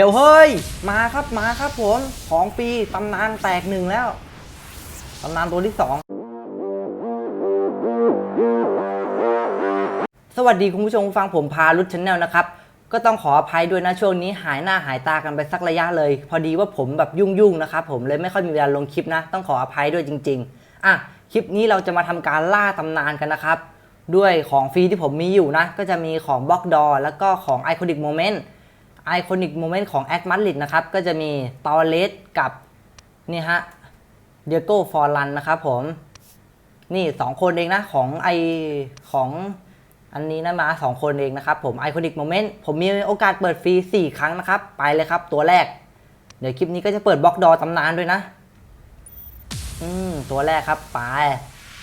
เดี๋ยวเฮ้ย มาครับมาครับผม ของปีตำนานแตกหนึ่งแล้ว ตำนานตัวที่สองสวัสดีคุณผู้ชมฟังผมพารุชชแนลนะครับ ก็ต้องขออภัยด้วยนะช่วงนี้หายหน้าหายตากันไปสักระยะเลย พอดีว่าผมแบบยุ่งๆนะครับผมเลยไม่ค่อยมีเวลาลงคลิปนะ ต้องขออภัยด้วยจริง ๆ อะคลิปนี้เราจะมาทำการล่าตำนานกันนะครับ ด้วยของฟรีที่ผมมีอยู่นะ ก็จะมีของบล็อกดอแล้วก็ของไอคอนิกโมเมนต์ Iconic Moment Iconic Moment ของแอดมั d ลิดนะครับ ก็จะมีตอเลสกับนี่ฮะเดียโก้ฟอร์ลันนะครับผม นี่สองคนเองนะ ของไอของอันนี้นะมาสองคนเองนะครับผม Iconic Moment ผมมีโอกาสเปิดฟรี 4 ครั้งนะครับ ไปเลยครับตัวแรก เดี๋ยวคลิปนี้ก็จะเปิดบล็อกดอตำนานด้วยนะ อืม ตัวแรกครับไป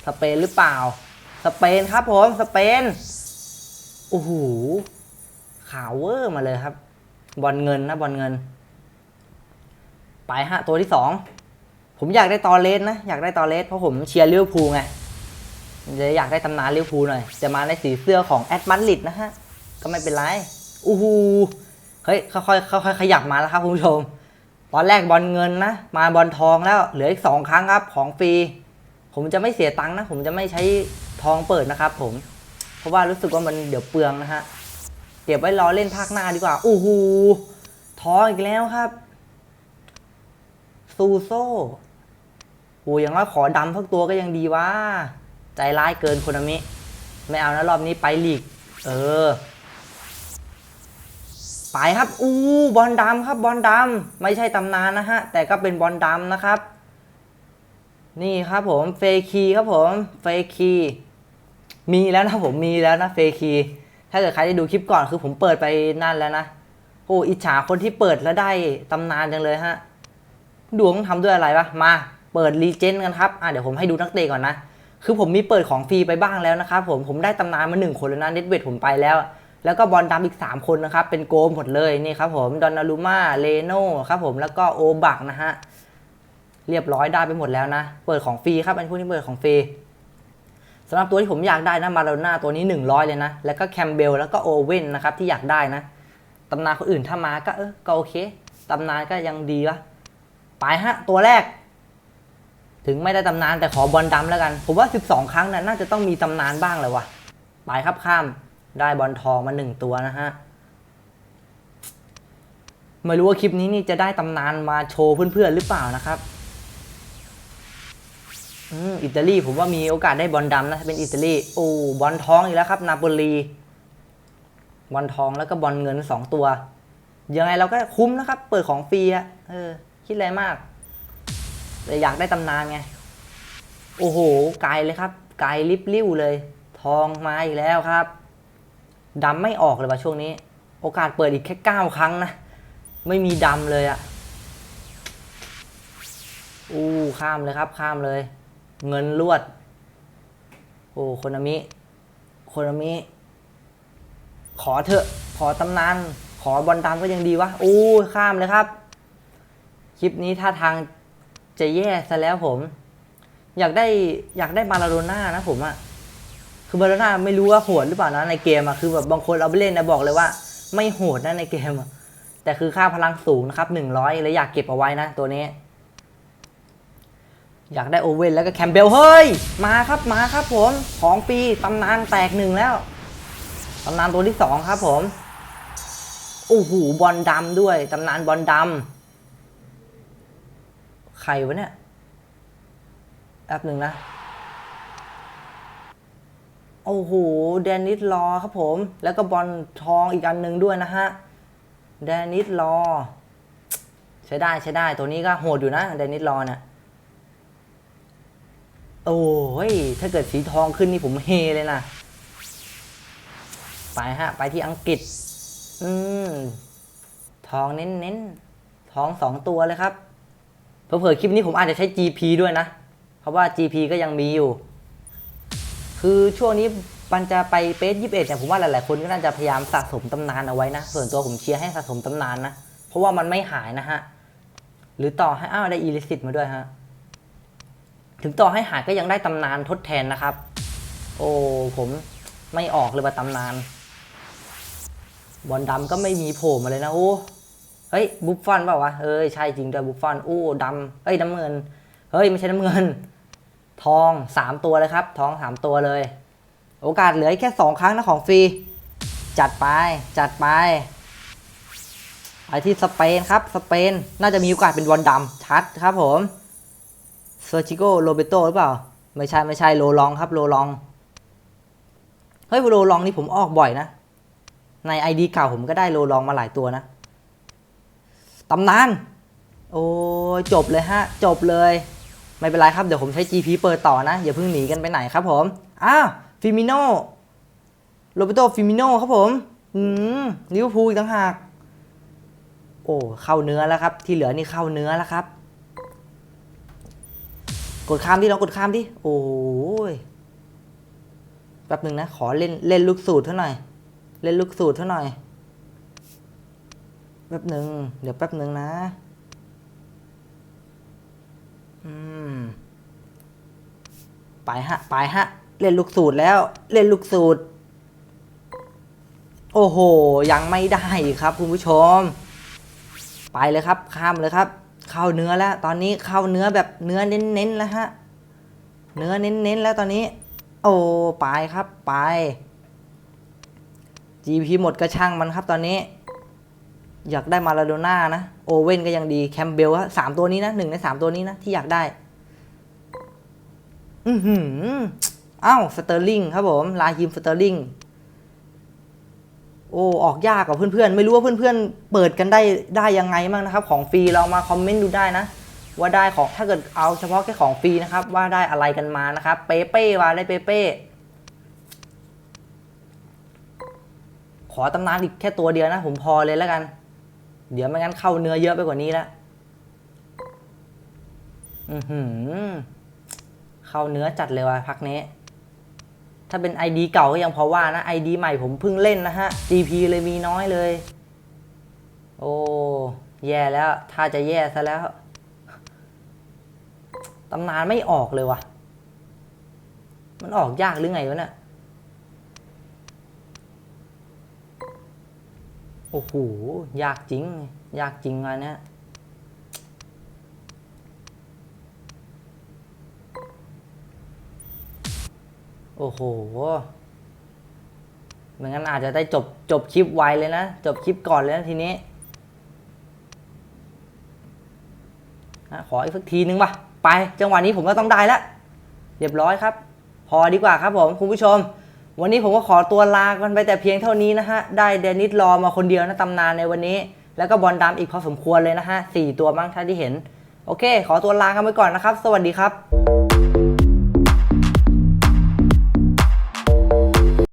สเปนหรือเปล่า สเปนครับผม สเปนโอ้โหขาวเวอร์มาเลยครับ บอลเงินนะบอลเงิน ไปฮะตัวที่สองผมอยากได้ตอเลสนะ อยากได้ตอเลสเพราะผมเชียร์ลิเวอร์พูลไงเลยอยากได้ตำนานลิเวอร์พูลหน่อย จะมาในสีเสื้อของแอดมัดลิดนะฮะ ก็ไม่เป็นไรอู้หูเฮ้ยค่อยๆค่อยๆขยับมาแล้วครับคุณผู้ชม ตอนแรกบอลเงินนะ มาบอลทองแล้ว เหลืออีกสองครั้งครับของฟรี ผมจะไม่เสียตังค์นะ ผมจะไม่ใช้ทองเปิดนะครับผม เพราะว่ารู้สึกว่ามันเดี๋ยวเปลืองนะฮะ เก็บไว้รอเล่นภาคหน้าดีกว่า โอ้โหท้ออีกแล้วครับซูโซ่โอ้อย่างน้อยขอดำสักตัวก็ยังดีวะใจร้ายเกินคนอามิ ไม่เอานะรอบนี้ไปลีก เออ ไปครับอู้บอลดำครับบอลดำไม่ใช่ตำนานนะฮะ แต่ก็เป็นบอลดำนะครับ นี่ครับผมเฟคีครับผมเฟคีมีแล้วนะผมมีแล้วนะเฟคี ถ้าเกิดใครได้ดูคลิปก่อนคือผมเปิดไปนั่นแล้วนะโอ้อิจฉาคนที่เปิดแล้วได้ตำนานจังเลยฮะดวงทำด้วยอะไรวะมาเปิดรีเจนกันครับอะเดี๋ยวผมให้ดูนักเตะก่อนนะคือผมมีเปิดของฟรีไปบ้างแล้วนะครับผมผมได้ตำนานมาหนึ่งคนแล้วนะเน็ตเวทผมไปแล้ว แล้วก็บอลดำอีก 3 คนนะครับ เป็นโกมหมดเลยนี่ครับผมดอนนารูมาเลโน่ครับผมแล้วก็โอบักนะฮะเรียบร้อยได้ไปหมดแล้วนะ เปิดของฟรีครับอันพวกนี้เปิดของฟรี สำหรับตัวที่ผมอยากได้นะมาโดน่าตัวนี้ 100 เลยนะ แล้วก็แคมเบลแล้วก็โอเว่นนะครับที่อยากได้นะตำนานคนอื่นถ้ามาก็เออก็โอเคตำนานก็ยังดีวะไปฮะตัวแรก ถึงไม่ได้ตำนานแต่ขอบอลดำแล้วกัน ผมว่า 12 ครั้งนะน่าจะต้องมีตำนานบ้างเลยวะไปครับข้ามได้บอลทองมาหนึ่งตัวนะฮะไม่รู้ว่าคลิปนี้นี่จะได้ตำนานมาโชว์เพื่อนๆหรือเปล่านะครับ อิตาลีผมว่ามีโอกาสได้บอลดำนะถ้าเป็นอิตาลีโอ้บอลทองอีกแล้วครับ นาโปลีบอลทองแล้วก็บอลเงินสองตัว ยังไงเราก็คุ้มนะครับ เปิดของฟรีอะเออ คิดอะไรมากแต่อยากได้ตำนานไง โอ้โห ไกลเลยครับ ไกลลิบลิ่วเลย ทองมาอีกแล้วครับดำไม่ออกเลยว่ะช่วงนี้ โอกาสเปิดอีกแค่เก้าครั้งนะ ไม่มีดำเลยอะอู้ข้ามเลยครับ ข้ามเลย เงินลวด โอ้โคนามิโคนามิ ขอเถอะ ขอตำนาน ขอบอลดำก็ยังดีวะอู้ข้ามเลยครับ คลิปนี้ท่าทางจะแย่ซะแล้วผม อยากได้อยากได้มาลาโดน่านะผมอะคือมาลาโดน่าไม่รู้ว่าโหดหรือเปล่านะในเกมอะคือแบบบางคนเอาไปเล่นนะบอกเลยว่า ไม่โหดนะในเกมอะแต่คือค่าพลังสูงนะครับหนึ่งร้อยเลยอยากเก็บเอาไว้นะตัวนี้ อยากได้โอเว่นแล้วก็แคมเบลเฮ้ย มาครับมาครับผมของปีตำนานแตกหนึ่งแล้วตำนานตัวที่สองครับผมโอ้โหบอลดำด้วยตำนานบอลดำใครวะเนี่ยแป๊บหนึ่งนะ โอ้โหแดนนิสรอครับผม แล้วก็บอลทองอีกอันหนึ่งด้วยนะฮะแดนนิสรอใช้ได้ใช้ได้ตัวนี้ก็โหดอยู่นะแดนนิสรอเนี่ย โอ้ย ถ้าเกิดสีทองขึ้นนี่ผมเฮเลยนะ ไปฮะ ไปที่อังกฤษ อืม ทองเน้นเน้นทองสองตัวเลยครับ เผื่อๆคลิปนี้ผมอาจจะใช้ GP ด้วยนะ เพราะว่า GP ก็ยังมีอยู่ คือช่วงนี้มันจะไปเปสยี่สิบเอ็ดเนี่ยผมว่าหลายๆคนก็น่าจะพยายามสะสมตำนานเอาไว้นะ ส่วนตัวผมเชียร์ให้สะสมตำนานนะ เพราะว่ามันไม่หายนะฮะ หรือต่อให้อ้าวได้อีลิสิตมาด้วยฮะ ถึงต่อให้หายก็ยังได้ตำนานทดแทนนะครับ โอ้ผมไม่ออกเลยว่าตำนาน บอลดำก็ไม่มีโผล่มาเลยนะโอ้เฮ้ยบุฟฟอนเปล่าวะเอ้ยใช่จริงด้วยบุฟฟอนอู้ดำเอ้ยน้ำเงิน เฮ้ยไม่ใช่น้ำเงิน ทองสามตัวเลยครับ ทองสามตัวเลย โอกาสเหลือแค่สองครั้งนะของฟรี จัดไปจัดไปไปที่สเปนครับ สเปนน่าจะมีโอกาสเป็นบอลดำชัดครับผม เซอร์จิโกโรเบโตหรือเปล่า ไม่ใช่ไม่ใช่โลลองครับโลลอง เฮ้ยโลลองนี่ผมออกบ่อยนะ ในไอดีเก่าผมก็ได้โลลองมาหลายตัวนะตำนาน โอ้จบเลยฮะ จบเลย ไม่เป็นไรครับ เดี๋ยวผมใช้ GP เปิดต่อนะ อย่าเพิ่งหนีกันไปไหนครับผมอ้าวฟิมิโนโรเบโตฟิมิโนครับผม อืมลิเวอร์พูลอีกต่างหาก โอ้ เข้าเนื้อแล้วครับ ที่เหลือนี่เข้าเนื้อแล้วครับ กดข้ามที่เรากดข้ามที่โอ้ยแป๊บหนึ่งนะ ขอเล่นเล่นลูกสูตรเท่าหน่อย เล่นลูกสูตรเท่าหน่อย แป๊บหนึ่งเดี๋ยวแป๊บหนึ่งนะ อืม ไปฮะ ไปฮะ เล่นลูกสูตรแล้ว เล่นลูกสูตร โอ้โห ยังไม่ได้ครับคุณผู้ชม ไปเลยครับ ข้ามเลยครับ เข้าเนื้อแล้ว ตอนนี้เข้าเนื้อแบบเนื้อเน้นๆแล้วฮะ เนื้อเน้นๆแล้วตอนนี้ โอ้ไปครับไป GP หมดกระช่างมันครับตอนนี้ อยากได้มาลาโดน่านะ โอเว่นก็ยังดีแคมเบลฮะสามตัวนี้นะหนึ่งในสามตัวนี้นะ ที่อยากได้ อือหืออ้าวสเตอร์ลิงครับผมลาฮิมสเตอร์ลิง โอ้ออกยากกว่าเพื่อนๆ ไม่รู้ว่าเพื่อนๆ เปิดกันได้ได้ยังไงบ้างนะครับ ของฟรีเรามาคอมเมนต์ดูได้นะ ว่าได้ของถ้าเกิดเอาเฉพาะแค่ของฟรีนะครับ ว่าได้อะไรกันมานะครับ เปเป้มาได้เปเป้ขอตำนานอีกแค่ตัวเดียวนะ ผมพอเลยแล้วกัน เดี๋ยวไม่งั้นเข้าเนื้อเยอะไปกว่านี้แล้วอือหือ เข้าเนื้อจัดเลยว่ะพักนี้ ถ้าเป็น ID เก่าก็ยังพอว่านะ ID ใหม่ผมเพิ่งเล่นนะฮะ GP เลยมีน้อยเลย โอ้แย่แล้ว ถ้าจะแย่ซะแล้วตำนานไม่ออกเลยว่ะ มันออกยากหรือไงวะเนี่ยโอ้โห ยากจริง ยากจริงอันเนี้ย โอ้โหไมันงั้นอาจจะได้จบจบคลิปไวเลยนะ จบคลิปก่อนเลยนะทีนี้ขออีกสักทีนึงป่ะ ไป จังหวะนี้ผมก็ต้องได้แล้วเรียบร้อยครับ พอดีกว่าครับผม คุณผู้ชม วันนี้ผมก็ขอตัวลากันไปแต่เพียงเท่านี้นะฮะ ได้เดนิสรอมาคนเดียวนะตำนานในวันนี้ แล้วก็บอลดำอีกพอสมควรเลยนะฮะสี่ตัวบ้างถ้าที่เห็น โอเค ขอตัวลากันไปก่อนนะครับ สวัสดีครับ